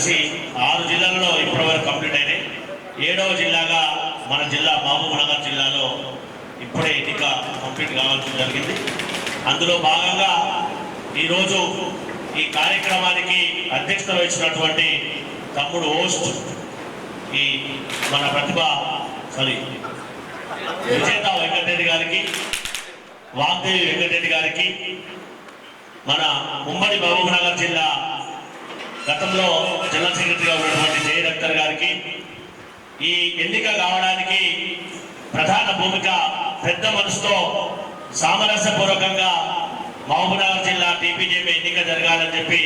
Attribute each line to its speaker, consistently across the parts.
Speaker 1: కలిసి ఆరు జిల్లాల్లో ఇప్పటివరకు కంప్లీట్ అయినాయి. ఏడవ జిల్లాగా మన జిల్లా మహబూబ్నగర్ జిల్లాలో ఇప్పుడే ఎన్నిక కంప్లీట్ కావాల్సి జరిగింది. అందులో భాగంగా ఈరోజు ఈ కార్యక్రమానికి అధ్యక్షత వహించినటువంటి తమ్ముడు హోస్ట్ ఈ మన ప్రతిభ సారీ విజేత వెంకటరెడ్డి గారికి వాగ్దేవి వెంకటరెడ్డి గారికి మన ఉమ్మడి మహబూబ్నగర్ జిల్లా గతంలో జనరల్ సెక్రటరీగా ఉన్నటువంటి జయ గారికి ఈ ఎన్నిక కావడానికి ప్రధాన భూమిక పెద్ద మనసుతో సామరస్యపూర్వకంగా మహబూబ్నగర్ జిల్లా టీపీజేపీ ఎన్నిక జరగాలని చెప్పి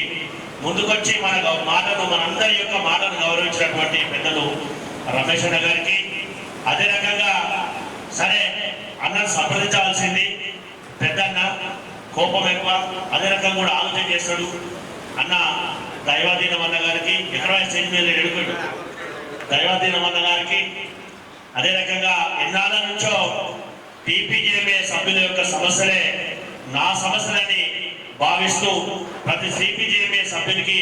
Speaker 1: ముందుకొచ్చి మన మాటను మనందరి యొక్క మాటను గౌరవించినటువంటి పెద్దలు రమేష్ అన్న గారికి. అదే రకంగా సరే అన్నను సంప్రదించవలసింది పెద్దన్న కోపం ఎక్కువ. అదే రకంగా కూడా ఆలోచన చేస్తాడు. అన్న దైవాధీనం అన్న గారికి ఎక్కడ స్టేజ్ మీద ఎడుకోడు దైవాధీనం అన్న గారికి అదే రకంగా ఎన్నాళ్ళ నుంచో టీపీజేఏ సభ్యుల యొక్క సమస్యలే నా సమస్యలని భావిస్తూ ప్రతి సిపిజేఏ సభ్యునికి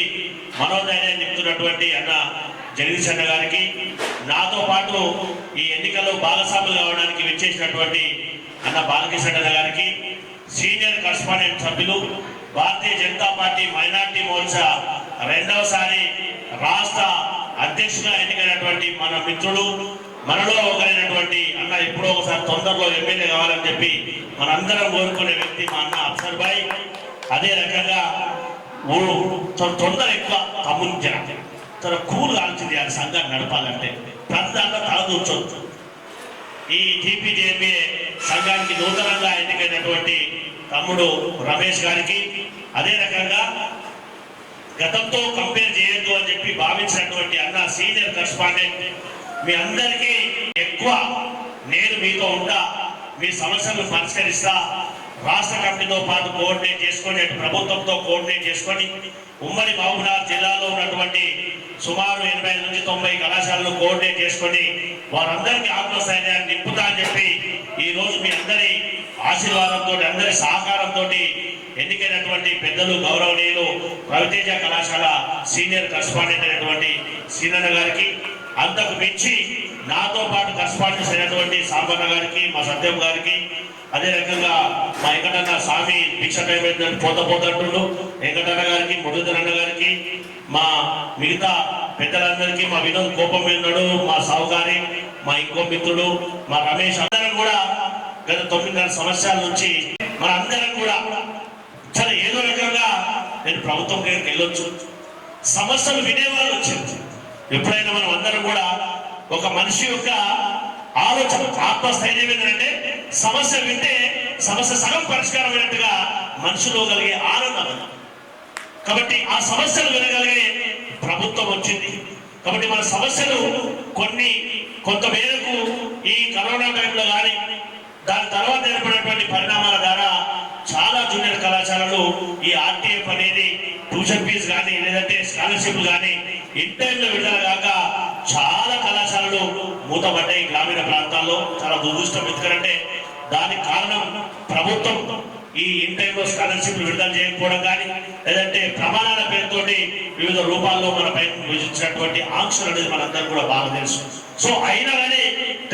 Speaker 1: మనోధైర్యం చెప్తున్నటువంటి అన్న జగదీష్ అన్న గారికి నాతో పాటు ఈ ఎన్నికల్లో భాగస్వాములు కావడానికి విచ్చేసినటువంటి అన్న బాలకృష్ణ అన్న గారికి సీనియర్ కరస్పాండెంట్ సభ్యులు భారతీయ జనతా పార్టీ మైనార్టీ మోర్చా రెండవసారి రాష్ట్ర అధ్యక్షుగా ఎన్నికైనటువంటి మన మిత్రుడు మనలో ఒకరైనటువంటి అన్న ఎప్పుడో ఒకసారి తొందరలో ఎమ్మెల్యే కావాలని చెప్పి మనందరం కోరుకునే వ్యక్తి మా అన్న అఫ్సర్ భాయ్. అదే రకంగా తొందర ఎక్కువ తమ్ముంజ తన కూల్ ఆలోచించి ఆ సంఘాన్ని నడపాలంటే. ప్రతి దాంట్లో తలదూర్చొచ్చు ఈ టీపీజేఎంఏ సంఘానికి నూతనంగా ఎన్నికైనటువంటి తమ్ముడు రమేష్ గారికి. అదే రకంగా గతంతో కంపేర్ చేయొద్దు అని చెప్పి భావించినటువంటి అన్న సీనియర్ కరస్పాండెంట్ మీ అందరికీ ఎక్కువ నేను మీతో ఉంటా మీ సమస్యలను పరిష్కరిస్తా రాష్ట్ర కమిటీతో పాటు కోఆర్డినేట్ చేసుకొని అటు ప్రభుత్వంతో కోఆర్డినేట్ చేసుకొని ఉమ్మడి మహబూబ్నగర్ జిల్లాలో ఉన్నటువంటి సుమారు ఎనభై నుంచి తొంభై కళాశాలను కోఆర్డినేట్ చేసుకొని వారందరికీ ఆత్మస్థైర్యాన్ని నింపుతా అని చెప్పి ఈ రోజు మీ అందరి ఆశీర్వాదంతో అందరి సహకారంతో ఎన్నికైనటువంటి పెద్దలు గౌరవనీయులు రవితేజ కళాశాల సీనియర్ కరస్పాండెంట్ అయినటువంటి సీనన్న గారికి అంతకు మించి నాతో పాటు కరస్పాండెన్స్ అయినటువంటి సాంబన్న గారికి మా సత్యం గారికి అదే రకంగా మా వెంకటన్న స్వామి భిక్ష టైం పోత పోతట్టుండు. వెంకటన్న గారికి మురళీధరన్న గారికి మా మిగతా పెద్దలందరికీ మా వినోద్ కోపం ఉన్నాడు మా సావుగారి మా ఇంకో మిత్రుడు మా రమేష్ అందరం కూడా గత తొమ్మిదిన్నర సంవత్సరాల నుంచి మన అందరం కూడా చాలా ఏదో రకంగా నేను ప్రభుత్వం దగ్గరికి వెళ్ళొచ్చు. సమస్యలు వినేవాళ్ళు వచ్చారు. ఎప్పుడైనా మనం అందరం కూడా ఒక మనిషి యొక్క ఆలోచన ఆత్మస్థైర్యం ఏంటంటే సమస్య వింటే సమస్య సగం పరిష్కారం అయినట్టుగా మనిషిలో కలిగే ఆనందం అది. కాబట్టి ఆ సమస్యలు వినగలిగే ప్రభుత్వం వచ్చింది. కాబట్టి మన సమస్యలు కొన్ని కొంత మేరకు ఈ కరోనా టైంలో కానీ దాని తర్వాత ఏర్పడినటువంటి పరిణామాల ద్వారా చాలా జూనియర్ కళాశాలలు ఈ ఆర్టీఎఫ్ అనేది ట్యూషన్ ఫీజు కానీ లేదంటే స్కాలర్షిప్ కానీ ఇన్ టైంలో విడుదల కాక చాలా కళాశాలలు మూతపడ్డాయి గ్రామీణ ప్రాంతాల్లో. చాలా దురదృష్టం. ఎందుకంటే దానికి కారణం ప్రభుత్వం ఈ ఇన్ టైంలో స్కాలర్షిప్ విడుదల చేయకపోవడం కానీ లేదంటే ప్రమాణాల పేరుతోటి వివిధ రూపాల్లో మన పైన విభజించినటువంటి ఆంక్షలు అనేది మనందరం కూడా బాగా తెలుసు. సో అయినా కానీ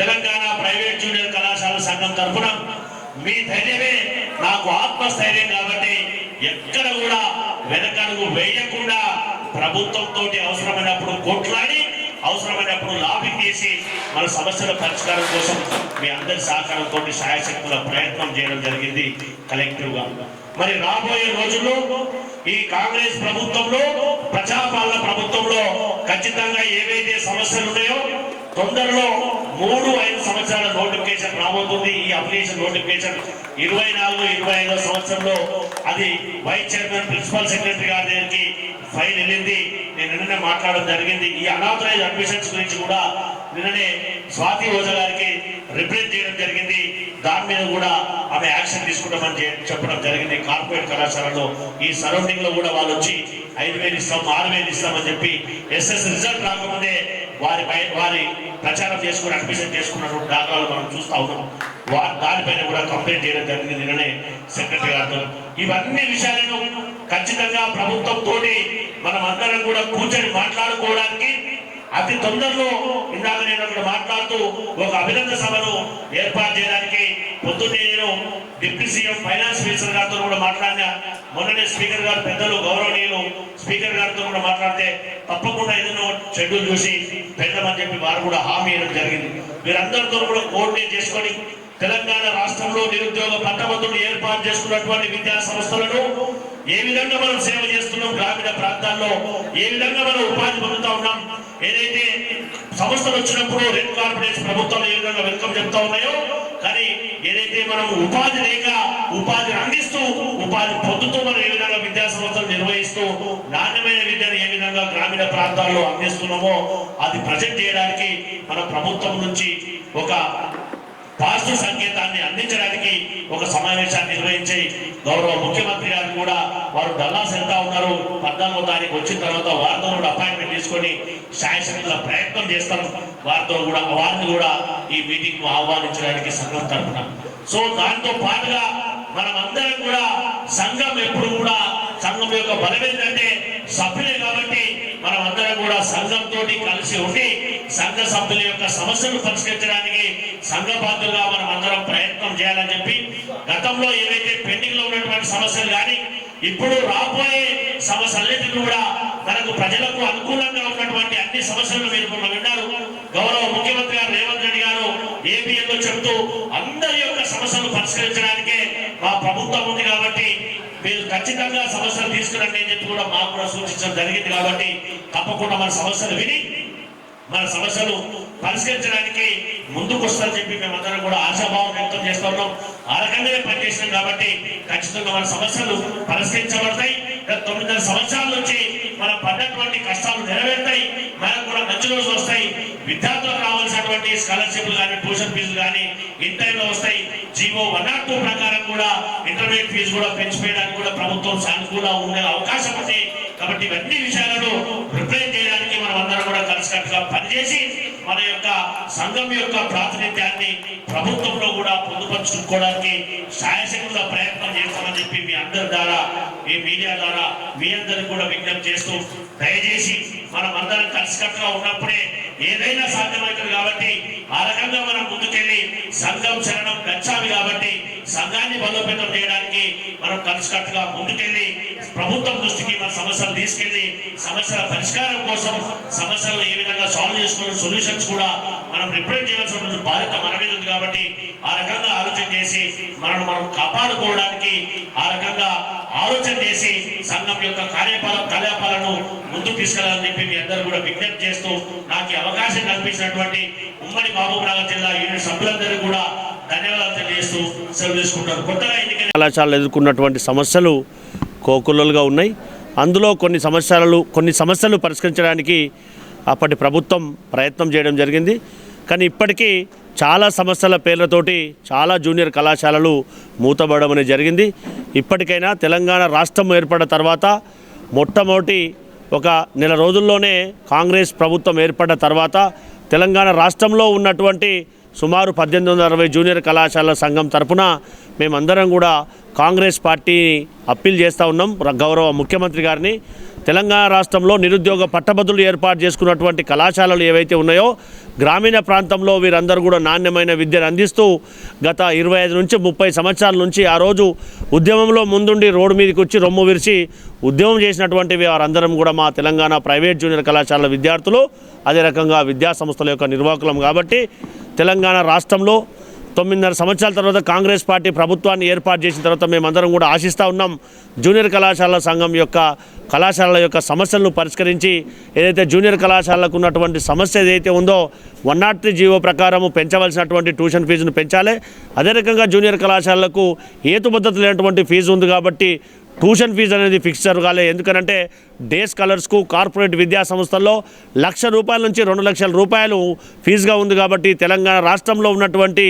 Speaker 1: తెలంగాణ ప్రైవేట్ జూనియర్ కళాశాల సంఘం తరఫున మీ ధైర్యమే నాకు ఆత్మస్థైర్యం కాబట్టి ఎక్కడ కూడా వెనకడుగు వేయకుండా ప్రభుత్వంతో అవసరమైనప్పుడు కొట్లాడి అవసరమైనప్పుడు లాబింగ్ చేసి మన సమస్యల పరిష్కారం కోసం మీ అందరి సహకారంతో సాయశక్తుల ప్రయత్నం చేయడం జరిగింది కలెక్టివ్గా మరి రాబోయే రోజుల్లో ఈ కాంగ్రెస్ ప్రభుత్వంలో ప్రజాపాలన ప్రభుత్వంలో ఖచ్చితంగా ఏవైతే సమస్యలు ఉన్నాయో తొందరలో మూడు ఐదు సంవత్సరాల నోటిఫికేషన్ రాబోతుంది. ఈ అప్లికేషన్ నోటిఫికేషన్ ఇరవై నాలుగు ఇరవై ఐదో సంవత్సరంలో అది వైస్ చైర్మన్ ప్రిన్సిపల్ సెక్రటరీ గారి దగ్గరికి ఫైల్ వెళ్ళింది. నేను నిన్ననే మాట్లాడడం జరిగింది. ఈ అనాథరైజ్ అడ్మిషన్స్ గురించి కూడా నిన్ననే స్వాతి ఓజా గారికి రిప్రజెంట్ చేయడం జరిగింది. దాని మీద కూడా ఆమె యాక్షన్ తీసుకుంటామని చెప్పడం జరిగింది. కార్పొరేట్ కళాశాలలో ఈ సరౌండింగ్లో కూడా వాళ్ళు వచ్చి ఐదు వేలు ఇస్తాం ఆరు వేలు ఇస్తామని చెప్పి ఎస్ఎస్ రిజల్ట్ రాకముందే వారి వారి ప్రచారం చేసుకుని అడ్మిషన్ చేసుకున్నటువంటి దాఖలాలు మనం చూస్తా ఉన్నాం. వారి దానిపైన కూడా కంప్లైంట్ చేయడం జరిగింది నిన్ననే సెక్రటరీ గారితో. ఇవన్నీ విషయాలను ఖచ్చితంగా ప్రభుత్వం తోటి మనం అందరం కూడా కూర్చొని మాట్లాడుకోవడానికి అతి తొందరలో ఇందాక నేను అక్కడ మాట్లాడుతూ ఒక అభినందన సభను ఏర్పాటు చేయడానికి పొద్దున్నే నేను డిప్యూటీ సీఎం ఫైనాన్స్ మినిస్టర్ గారితో కూడా మాట్లాడినా. మొన్ననే స్పీకర్ గారు పెద్దలు గౌరవనీయులు స్పీకర్ గారితో కూడా మాట్లాడితే తప్పకుండా ఏదైనా షెడ్యూల్ చూసి పెడదామని చెప్పి వారు కూడా హామీ ఇవ్వడం జరిగింది. మీరందరితో కూడా కోఆర్డినేట్ చేసుకొని తెలంగాణ రాష్ట్రంలో నిరుద్యోగ పట్టభద్రులు ఏర్పాటు చేసుకున్నటువంటి విద్యా సంస్థలను ఏ విధంగా మనం సేవ చేస్తున్నాం గ్రామీణ ప్రాంతాల్లో ఏ విధంగా మనం ఉపాధి పొందుతా ఉన్నాం? ఏదైతే సంస్థలు వచ్చినప్పుడు రెడ్ కార్పొరేషన్ ప్రభుత్వాలు ఏ విధంగా వెల్కమ్ చెప్తా ఉన్నాయో కానీ ఏదైతే మనం ఉపాధి లేక ఉపాధిని అందిస్తూ ఉపాధి పొందుతూ మనం ఏ విధంగా విద్యా సంస్థలు నిర్వహిస్తూ నాణ్యమైన విద్యను ఏ విధంగా గ్రామీణ ప్రాంతాల్లో అందిస్తున్నామో అది ప్రజెంట్ చేయడానికి మన ప్రభుత్వం నుంచి ఒక పాజిటివ్ సంకేతాన్ని అందించడానికి ఒక సమావేశాన్ని నిర్వహించి గౌరవ ముఖ్యమంత్రి గారు కూడా వారు డల్లాస్ వెళ్తా ఉన్నారు. పద్నాలుగో తారీఖు వచ్చిన తర్వాత వారితో కూడా అపాయింట్మెంట్ తీసుకొని శాయశక్తుల ప్రయత్నం చేస్తాం. వారితో కూడా వారిని కూడా ఈ మీటింగ్ ఆహ్వానించడానికి సంఘం తరపున సో దాంతో పాటుగా మనం అందరం కూడా సంఘం ఎప్పుడు కూడా సంఘం యొక్క బలం ఏంటంటే సభ్యులే కాబట్టి మనం అందరం కూడా సంఘంతో కలిసి ఉండి సంఘ సభ్యుల యొక్క సమస్యలు పరిష్కరించడానికి సంఘ బాధ్యులుగా మనం అందరం ప్రయత్నం చేయాలని చెప్పి గతంలో ఏవైతే పెండింగ్లో ఉన్నటువంటి సమస్యలు కానీ ఇప్పుడు రాబోయే సమస్యలన్నింటినీ కూడా మనకు ప్రజలకు అనుకూలంగా ఉన్నటువంటి అన్ని సమస్యలను మీరు విన్నారు. గౌరవ ముఖ్యమంత్రి గారు రేవంత్ రెడ్డి గారు ఏపీఎల్లో చెబుతూ అందరి యొక్క సమస్యలు పరిష్కరించడానికే మా ప్రభుత్వం ఉంది కాబట్టి మీరు ఖచ్చితంగా సమస్యలు తీసుకురండి అని చెప్పి కూడా మాకు కూడా సూచించడం జరిగింది కాబట్టి తప్పకుండా మన సమస్యలు విని మన సమస్యలు పరిష్కరించడానికి ముందుకు వస్తారని చెప్పి మేమందరం కూడా ఆశాభావం వ్యక్తం చేస్తా ఉన్నాం. ఆ రకంగానే పనిచేసినాం కాబట్టి ఖచ్చితంగా మన సమస్యలు పరిష్కరించబడతాయి. తొమ్మిదిన్నర సంవత్సరాల నుంచి మనం పడ్డటువంటి కష్టాలు నెరవేరుతాయి. మనకు కూడా మంచి రోజులు వస్తాయి. విద్యార్థులకు రావాల్సినటువంటి స్కాలర్షిప్లు కానీ ట్యూషన్ ఫీజులు కానీ ఇన్ టైంలో వస్తాయి. జీవో వన్ నాట్ టూ ప్రకారం కూడా ఇంటర్మీడియట్ ఫీజు కూడా పెంచిపోయడానికి కూడా ప్రభుత్వం సానుకూల ఉండే అవకాశం ఉంది. కాబట్టి ఇవన్నీ విషయాలను రిప్రజెంట్ చేయడానికి మనం అందరం కూడా కలిసికట్టుగా పనిచేసి మన యొక్క సంఘం యొక్క ప్రాతినిధ్యాన్ని ప్రభుత్వంలో కూడా పొందుపరుచుకోవడానికి సాయశక్తుల ప్రయత్నం చేస్తామని చెప్పి మీ అందరి ద్వారా మీ మీడియా ద్వారా మీ అందరికి కూడా విజ్ఞప్తి చేస్తూ దయచేసి మనం అందరం కలిసికట్టుగా ఉన్నప్పుడే ఏదైనా సాధ్యమవుతుంది కాబట్టి ఆ రకంగా మనం ముందుకెళ్ళి సంఘం శరణం గచ్చామిగా సంఘాన్ని బలోపేతం చేయడానికి మనం కలిసికట్టుగా ముందుకెళ్ళి ప్రభుత్వం దృష్టికి మన సమస్యలు తీసుకెళ్ళి సమస్యల పరిష్కారం కోసం సమస్యలను ఏ విధంగా సాల్వ్ చేసుకున్న సొల్యూషన్స్ కూడా మనం రిప్రజెంట్ చేయాల్సిన బాధ్యత మన మీద ఉంది కాబట్టి ఆ రకంగా ఆలోచన చేసి మనను మనం కాపాడుకోవడానికి ఆ రకంగా ఆలోచన చేసి సంఘం యొక్క కార్యపాల కార్యపాలను ముందుకు తీసుకెళ్ళాలని చెప్పి మీ అందరూ కూడా విజ్ఞప్తి చేస్తూ నాకు అవకాశం కల్పించినటువంటి ఉమ్మడి మహబూబ్ నగర్ జిల్లా యూనిట్ సభ్యులందరూ కూడా ధన్యవాదాలు తెలియజేస్తూ సెలవు తీసుకుంటారు కొత్తగా ఎన్నికైన
Speaker 2: కళాశాలలు ఎదుర్కొన్నటువంటి సమస్యలు కోకులలుగా ఉన్నాయి. అందులో కొన్ని సమస్యలు కొన్ని సమస్యలు పరిష్కరించడానికి అప్పటి ప్రభుత్వం ప్రయత్నం చేయడం జరిగింది. కానీ ఇప్పటికీ చాలా సమస్యల పేర్లతోటి చాలా జూనియర్ కళాశాలలు మూతబడడం అనేది జరిగింది. ఇప్పటికైనా తెలంగాణ రాష్ట్రం ఏర్పడిన తర్వాత మొట్టమొదటి ఒక నెల రోజుల్లోనే కాంగ్రెస్ ప్రభుత్వం ఏర్పడిన తర్వాత తెలంగాణ రాష్ట్రంలో ఉన్నటువంటి సుమారు పద్దెనిమిది వందల అరవై జూనియర్ కళాశాలల సంఘం తరపున మేమందరం కూడా కాంగ్రెస్ పార్టీని అప్పీల్ చేస్తూ ఉన్నాం. గౌరవ ముఖ్యమంత్రి గారిని. తెలంగాణ రాష్ట్రంలో నిరుద్యోగ పట్టభద్రులు ఏర్పాటు చేసుకున్నటువంటి కళాశాలలు ఏవైతే ఉన్నాయో గ్రామీణ ప్రాంతంలో వీరందరూ కూడా నాణ్యమైన విద్యను అందిస్తూ గత ఇరవై ఐదు నుంచి ముప్పై సంవత్సరాల నుంచి ఆ రోజు ఉద్యమంలో ముందుండి రోడ్డు మీదకి వచ్చి రొమ్ము విరిచి ఉద్యమం చేసినటువంటి వారందరం కూడా మా తెలంగాణ ప్రైవేట్ జూనియర్ కళాశాల విద్యార్థులు అదే రకంగా విద్యాసంస్థల యొక్క నిర్వాహకులం కాబట్టి తెలంగాణ రాష్ట్రంలో తొమ్మిదిన్నర సంవత్సరాల తర్వాత కాంగ్రెస్ పార్టీ ప్రభుత్వాన్ని ఏర్పాటు చేసిన తర్వాత మేమందరం కూడా ఆశిస్తూ ఉన్నాం. జూనియర్ కళాశాలల సంఘం యొక్క కళాశాలల యొక్క సమస్యలను పరిష్కరించి ఏదైతే జూనియర్ కళాశాలకు ఉన్నటువంటి సమస్య ఏదైతే ఉందో వన్ నాట్ త్రీ జీవో ప్రకారము పెంచవలసినటువంటి ట్యూషన్ ఫీజును పెంచాలి. అదే రకంగా జూనియర్ కళాశాలలకు ఏతుబద్ధత లేనటువంటి ఫీజు ఉంది కాబట్టి ట్యూషన్ ఫీజు అనేది ఫిక్స్ జరగాలి ఎందుకనంటే డే స్కాలర్స్కు కార్పొరేట్ విద్యా సంస్థల్లో లక్ష రూపాయల నుంచి రెండు లక్షల రూపాయలు ఫీజుగా ఉంది కాబట్టి తెలంగాణ రాష్ట్రంలో ఉన్నటువంటి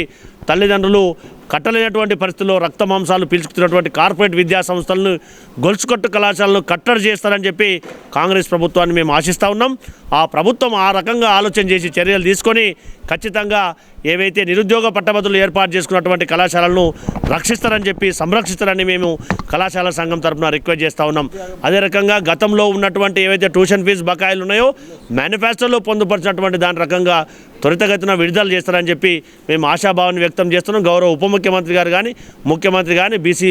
Speaker 2: తల్లిదండ్రులు కట్టలేనటువంటి పరిస్థితుల్లో రక్త మాంసాలు పీల్చుకుతున్నటువంటి కార్పొరేట్ విద్యా సంస్థలను గొలుసుకట్టు కళాశాలను కట్టడి చేస్తారని చెప్పి కాంగ్రెస్ ప్రభుత్వాన్ని మేము ఆశిస్తూ ఉన్నాం. ఆ ప్రభుత్వం ఆ రకంగా ఆలోచన చేసి చర్యలు తీసుకొని
Speaker 1: ఖచ్చితంగా ఏవైతే నిరుద్యోగ పట్టభద్రులు ఏర్పాటు చేసుకున్నటువంటి కళాశాలను రక్షిస్తారని చెప్పి సంరక్షిస్తారని మేము కళాశాల సంఘం తరఫున రిక్వెస్ట్ చేస్తూ ఉన్నాం. అదే రకంగా గతంలో ఉన్నటువంటి ఏవైతే ట్యూషన్ ఫీజు బకాయిలు ఉన్నాయో మేనిఫెస్టోలో పొందుపరిచినటువంటి దాని రకంగా త్వరితగతిన విడుదల చేస్తారని చెప్పి మేము ఆశాభావాన్ని వ్యక్తం చేస్తున్నాం. గౌరవ ఉప ముఖ్యమంత్రి గారు కానీ ముఖ్యమంత్రి కానీ బీసీ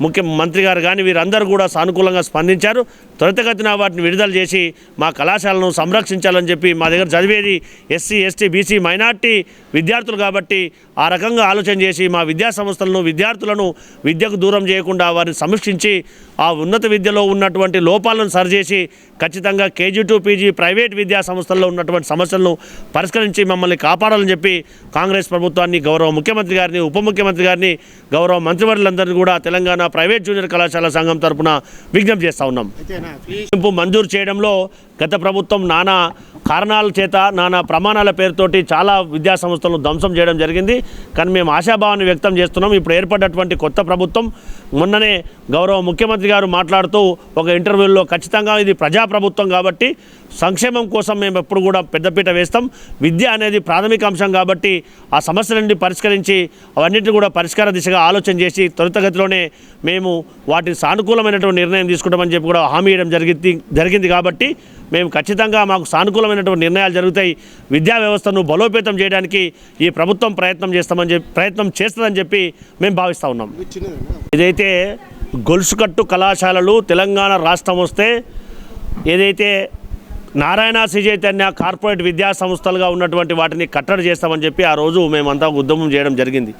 Speaker 1: ముఖ్యమంత్రి గారు కానీ వీరందరూ కూడా సానుకూలంగా స్పందించారు. త్వరితగతిన వాటిని విడుదల చేసి మా కళాశాలను సంరక్షించాలని చెప్పి మా దగ్గర చదివేది ఎస్సీ ఎస్టీ బీసీ మైనార్టీ విద్యార్థులు కాబట్టి ఆ రకంగా ఆలోచన చేసి మా విద్యా సంస్థలను విద్యార్థులను విద్యకు దూరం చేయకుండా వారిని సమీక్షించి ఆ ఉన్నత విద్యలో ఉన్నటువంటి లోపాలను సరి సరిచేసి ఖచ్చితంగా కేజీ టు పీజీ ప్రైవేట్ విద్యా సంస్థల్లో ఉన్నటువంటి సమస్యలను పరిష్కరించి మమ్మల్ని కాపాడాలని చెప్పి కాంగ్రెస్ ప్రభుత్వాన్ని గౌరవ ముఖ్యమంత్రి గారిని ఉప ముఖ్యమంత్రి గారిని గౌరవ మంత్రివర్యులందరినీ కూడా తెలంగాణ ప్రైవేట్ జూనియర్ కళాశాల సంఘం తరపున విజ్ఞప్తి చేస్తూ ఉన్నాం. మంజూరు చేయడంలో గత ప్రభుత్వం నానా కారణాల చేత నానా ప్రమాణాల పేరుతోటి చాలా విద్యా సంస్థలను ధ్వంసం చేయడం జరిగింది. కానీ మేము ఆశాభావాన్ని వ్యక్తం చేస్తున్నాం. ఇప్పుడు ఏర్పడినటువంటి కొత్త ప్రభుత్వం మొన్ననే గౌరవ ముఖ్యమంత్రి గారు మాట్లాడుతూ ఒక ఇంటర్వ్యూలో ఖచ్చితంగా ఇది ప్రజాప్రభుత్వం కాబట్టి సంక్షేమం కోసం మేము ఎప్పుడు కూడా పెద్దపీట వేస్తాం. విద్య అనేది ప్రాథమిక అంశం కాబట్టి ఆ సమస్యలన్నీ పరిష్కరించి అవన్నింటిని కూడా పరిష్కార దిశగా ఆలోచన చేసి త్వరితగతిలోనే మేము వాటి సానుకూలమైనటువంటి నిర్ణయం తీసుకుంటామని చెప్పి కూడా హామీ ఇవ్వడం జరిగింది జరిగింది కాబట్టి మేము ఖచ్చితంగా మాకు సానుకూలమైనటువంటి నిర్ణయాలు జరుగుతాయి. విద్యా వ్యవస్థను బలోపేతం చేయడానికి ఈ ప్రభుత్వం ప్రయత్నం చేస్తామని చెప్పి ప్రయత్నం చేస్తుందని చెప్పి మేము భావిస్తూ ఉన్నాం. ఏదైతే గొలుసుకట్టు కళాశాలలు తెలంగాణ రాష్ట్రం వస్తే ఏదైతే నారాయణ శ్రీ చైతన్య కార్పొరేట్ విద్యా సంస్థలుగా ఉన్నటువంటి వాటిని కట్టడి చేస్తామని చెప్పి ఆ రోజు మేమంతా ఉద్యమం చేయడం జరిగింది.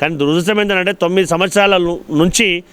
Speaker 1: కానీ దురదృష్టం ఏంటంటే తొమ్మిది సంవత్సరాల నుంచి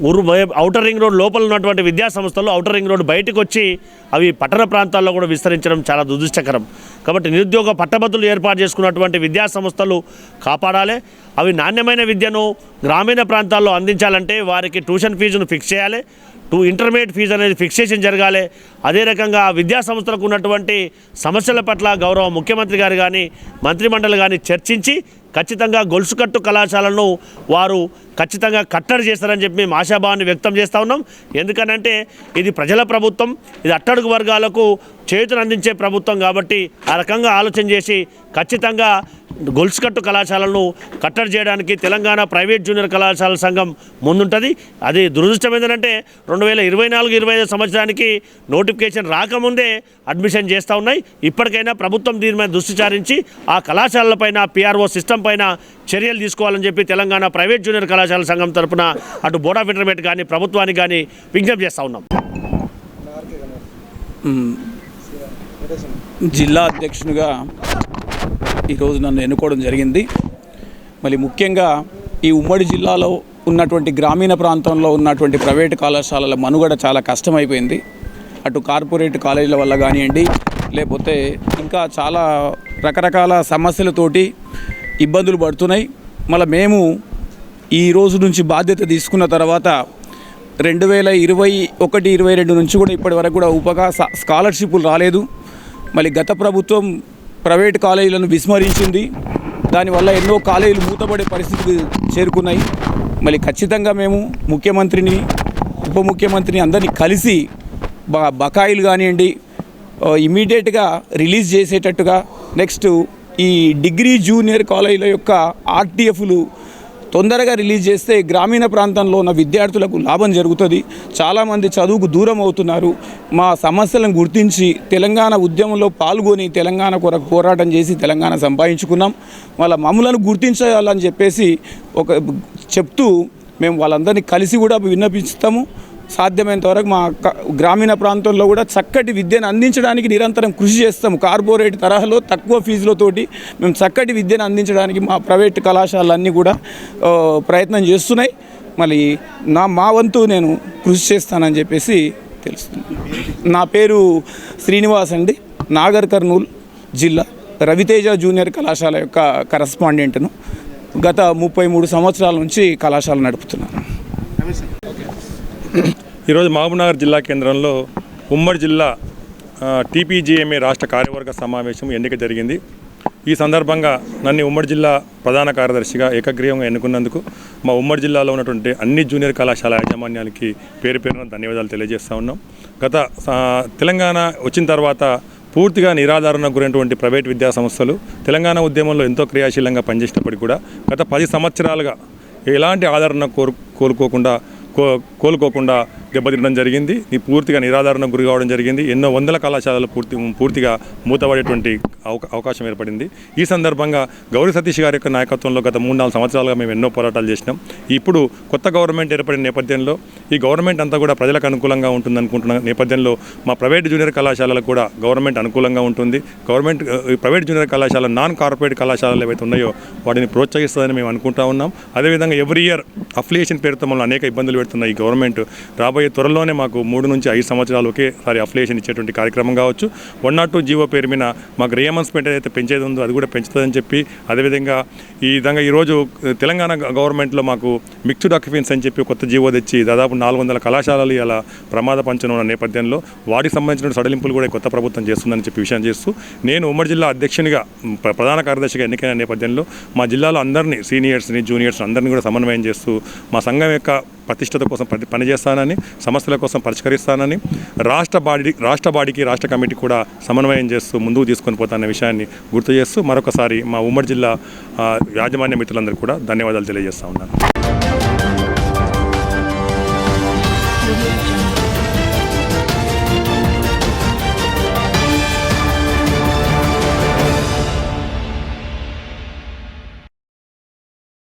Speaker 1: ఊరు బయ- ఔటర్ రింగ్ రోడ్ లోపల ఉన్నటువంటి విద్యా సంస్థలు ఔటర్ రింగ్ రోడ్ బయటకు వచ్చి అవి పట్టణ ప్రాంతాల్లో కూడా విస్తరించడం చాలా దురదృష్టకరం. కాబట్టి నిరుద్యోగ పట్టభద్రులు ఏర్పాటు చేసుకున్నటువంటి విద్యా సంస్థలు కాపాడాలి. అవి నాణ్యమైన విద్యను గ్రామీణ ప్రాంతాల్లో అందించాలంటే వారికి ట్యూషన్ ఫీజును ఫిక్స్ చేయాలి. టూ ఇంటర్మీడియట్ ఫీజు అనేది ఫిక్సేషన్ జరగాలి. అదే రకంగా విద్యా సంస్థలకు ఉన్నటువంటి సమస్యల పట్ల గౌరవ ముఖ్యమంత్రి గారు కానీ మంత్రిమండలి కానీ చర్చించి ఖచ్చితంగా గొలుసుకట్టు కళాశాలను వారు ఖచ్చితంగా కట్టడి చేస్తారని చెప్పి మేము ఆశాభావాన్ని వ్యక్తం చేస్తూ ఉన్నాం. ఎందుకనంటే ఇది ప్రజల ప్రభుత్వం ఇది అట్టడుగు వర్గాలకు చేతులు అందించే ప్రభుత్వం కాబట్టి ఆ రకంగా ఆలోచన చేసి ఖచ్చితంగా గొలుసుకట్టు కళాశాలను కట్టడి చేయడానికి తెలంగాణ ప్రైవేట్ జూనియర్ కళాశాల సంఘం ముందుంటుంది. అది దురదృష్టం ఏంటంటే రెండు వేల ఇరవై నాలుగు ఇరవై ఐదు సంవత్సరానికి నోటిఫికేషన్ రాకముందే అడ్మిషన్ చేస్తూ ఉన్నాయి. ఇప్పటికైనా ప్రభుత్వం దీని మీద దృష్టి సారించి ఆ కళాశాలలపైన పిఆర్ఓ సిస్టమ్ పైన చర్యలు తీసుకోవాలని చెప్పి తెలంగాణ ప్రైవేట్ జూనియర్ కళాశాల సంఘం తరపున అటు బోర్డ్ ఆఫ్ ఇంటర్మీడియట్ కానీ ప్రభుత్వానికి కానీ విజ్ఞప్తి చేస్తూ ఉన్నాం.
Speaker 3: జిల్లా అధ్యక్షునిగా ఈరోజు నన్ను ఎన్నుకోవడం జరిగింది. మళ్ళీ ముఖ్యంగా ఈ ఉమ్మడి జిల్లాలో ఉన్నటువంటి గ్రామీణ ప్రాంతంలో ఉన్నటువంటి ప్రైవేటు కళాశాలల మనుగడ చాలా కష్టమైపోయింది. అటు కార్పొరేట్ కాలేజీల వల్ల కానివ్వండి లేకపోతే ఇంకా చాలా రకరకాల సమస్యలతోటి ఇబ్బందులు పడుతున్నాయి. మళ్ళీ మేము ఈ రోజు నుంచి బాధ్యత తీసుకున్న తర్వాత రెండు వేల ఇరవై ఒకటి ఇరవై రెండు నుంచి కూడా ఇప్పటి వరకు కూడా ఉపగా స్కాలర్షిప్లు రాలేదు. మళ్ళీ గత ప్రభుత్వం ప్రైవేట్ కాలేజీలను విస్మరించింది. దానివల్ల ఎన్నో కాలేజీలు మూతపడే పరిస్థితికి చేరుకున్నాయి. మళ్ళీ ఖచ్చితంగా మేము ముఖ్యమంత్రిని ఉప ముఖ్యమంత్రిని అందరినీ కలిసి బ బకాయిలు కానివ్వండి ఇమీడియట్గా రిలీజ్ చేసేటట్టుగా నెక్స్ట్ ఈ డిగ్రీ జూనియర్ కాలేజీల యొక్క ఆర్టీఎఫ్లు తొందరగా రిలీజ్ చేస్తే గ్రామీణ ప్రాంతంలో ఉన్న విద్యార్థులకు లాభం జరుగుతుంది. చాలామంది చదువుకు దూరం అవుతున్నారు. మా సమస్యలను గుర్తించి తెలంగాణ ఉద్యమంలో పాల్గొని తెలంగాణ కొరకు పోరాటం చేసి తెలంగాణ సంపాదించుకున్నాం. వాళ్ళ మమ్మలను గుర్తించాలని చెప్పేసి ఒక చెప్తూ మేము వాళ్ళందరినీ కలిసి కూడా విన్నపిస్తాము సాధ్యమైనంత వరకు మా గ్రామీణ ప్రాంతంలో కూడా చక్కటి విద్యను అందించడానికి నిరంతరం కృషి చేస్తాము. కార్పొరేట్ తరహాలో తక్కువ ఫీజులతోటి మేము చక్కటి విద్యను అందించడానికి మా ప్రైవేట్ కళాశాలన్నీ కూడా ప్రయత్నం చేస్తున్నాయి. మళ్ళీ నా మా వంతు నేను కృషి చేస్తానని చెప్పేసి తెలుస్తుంది నా పేరు శ్రీనివాస్ అండి. నాగర్ కర్నూల్ జిల్లా రవితేజ జూనియర్ కళాశాల యొక్క కరస్పాండెంట్ను గత ముప్పై మూడు సంవత్సరాల నుంచి కళాశాల నడుపుతున్నాను.
Speaker 4: ఈరోజు మహబూబ్నగర్ జిల్లా కేంద్రంలో ఉమ్మడి జిల్లా టీపీజీఎంఏ రాష్ట్ర కార్యవర్గ సమావేశం ఎన్నిక జరిగింది. ఈ సందర్భంగా నన్ను ఉమ్మడి జిల్లా ప్రధాన కార్యదర్శిగా ఏకగ్రీవంగా ఎన్నుకున్నందుకు మా ఉమ్మడి జిల్లాలో ఉన్నటువంటి అన్ని జూనియర్ కళాశాల యాజమాన్యానికి పేరు పేరున ధన్యవాదాలు తెలియజేస్తూ ఉన్నాం. గత తెలంగాణ వచ్చిన తర్వాత పూర్తిగా నిరాధారణకు గురైనటువంటి ప్రైవేట్ విద్యా సంస్థలు తెలంగాణ ఉద్యమంలో ఎంతో క్రియాశీలంగా పనిచేసినప్పటికీ కూడా గత పది సంవత్సరాలుగా ఎలాంటి ఆదరణ కోరు కోలుకోకుండా కో కోలుకోకుండా దెబ్బతినడం జరిగింది. ఈ పూర్తిగా నిరాధారణ గురి కావడం జరిగింది. ఎన్నో వందల కళాశాలలు పూర్తి పూర్తిగా మూతపడేటువంటి అవకా అవకాశం ఏర్పడింది. ఈ సందర్భంగా గౌరీ సతీష్ గారి యొక్క నాయకత్వంలో గత మూడు నాలుగు సంవత్సరాలుగా మేము ఎన్నో పోరాటాలు చేసినాం. ఇప్పుడు కొత్త గవర్నమెంట్ ఏర్పడిన నేపథ్యంలో ఈ గవర్నమెంట్ అంతా కూడా ప్రజలకు అనుకూలంగా ఉంటుంది అనుకుంటున్న నేపథ్యంలో మా ప్రైవేట్ జూనియర్ కళాశాలకు కూడా గవర్నమెంట్ అనుకూలంగా ఉంటుంది. గవర్నమెంట్ ప్రైవేట్ జూనియర్ కళాశాల నాన్ కార్పొరేట్ కళాశాలలు ఏవైతే ఉన్నాయో వాటిని ప్రోత్సహిస్తుందని మేము అనుకుంటా ఉన్నాం. అదేవిధంగా ఎవ్రీ ఇయర్ అఫిలియేషన్ పేరుతో మమ్మల్ని అనేక ఇబ్బందులు పెడుతున్న ఈ గవర్నమెంట్ రాబోయే త్వరలోనే మాకు మూడు నుంచి ఐదు సంవత్సరాలు ఒకేసారి అప్లికేషన్ ఇచ్చేటువంటి కార్యక్రమం కావచ్చు. వన్ నాట్ టూ జీవో పేరు మీద మాకు రియంబర్స్మెంట్ ఏదైతే పెంచేది ఉందో అది కూడా పెంచుతుందని చెప్పి అదేవిధంగా ఈ విధంగా ఈరోజు తెలంగాణ గవర్నమెంట్లో మాకు మిక్స్డ్ ఆక్యుపెన్స్ అని చెప్పి కొత్త జీవో తెచ్చి దాదాపు నాలుగు వందల కళాశాలలు ఇలా ప్రమాద పంచన ఉన్న నేపథ్యంలో వాటికి సంబంధించిన సడలింపులు కూడా కొత్త ప్రభుత్వం చేస్తుందని చెప్పి విషయం చేస్తూ నేను ఉమ్మడి జిల్లా అధ్యక్షునిగా ప్ర- ప్రధాన కార్యదర్శిగా ఎన్నికైన నేపథ్యంలో మా జిల్లాలో అందరినీ సీనియర్స్ని జూనియర్స్ అందరినీ కూడా సమన్వయం చేస్తూ మా సంఘం యొక్క ప్రతిష్టత కోసం పనిచేస్తానని సమస్యల కోసం పరిష్కరిస్తానని రాష్ట్ర బాడీ రాష్ట్ర బాడీకి రాష్ట్ర కమిటీ కూడా సమన్వయం చేస్తూ ముందుకు తీసుకొని పోతాన్న విషయాన్ని గుర్తు చేస్తూ మరొకసారి మా ఉమ్మడి జిల్లా యాజమాన్య మిత్రులందరికీ కూడా ధన్యవాదాలు తెలియజేస్తా ఉన్నాను.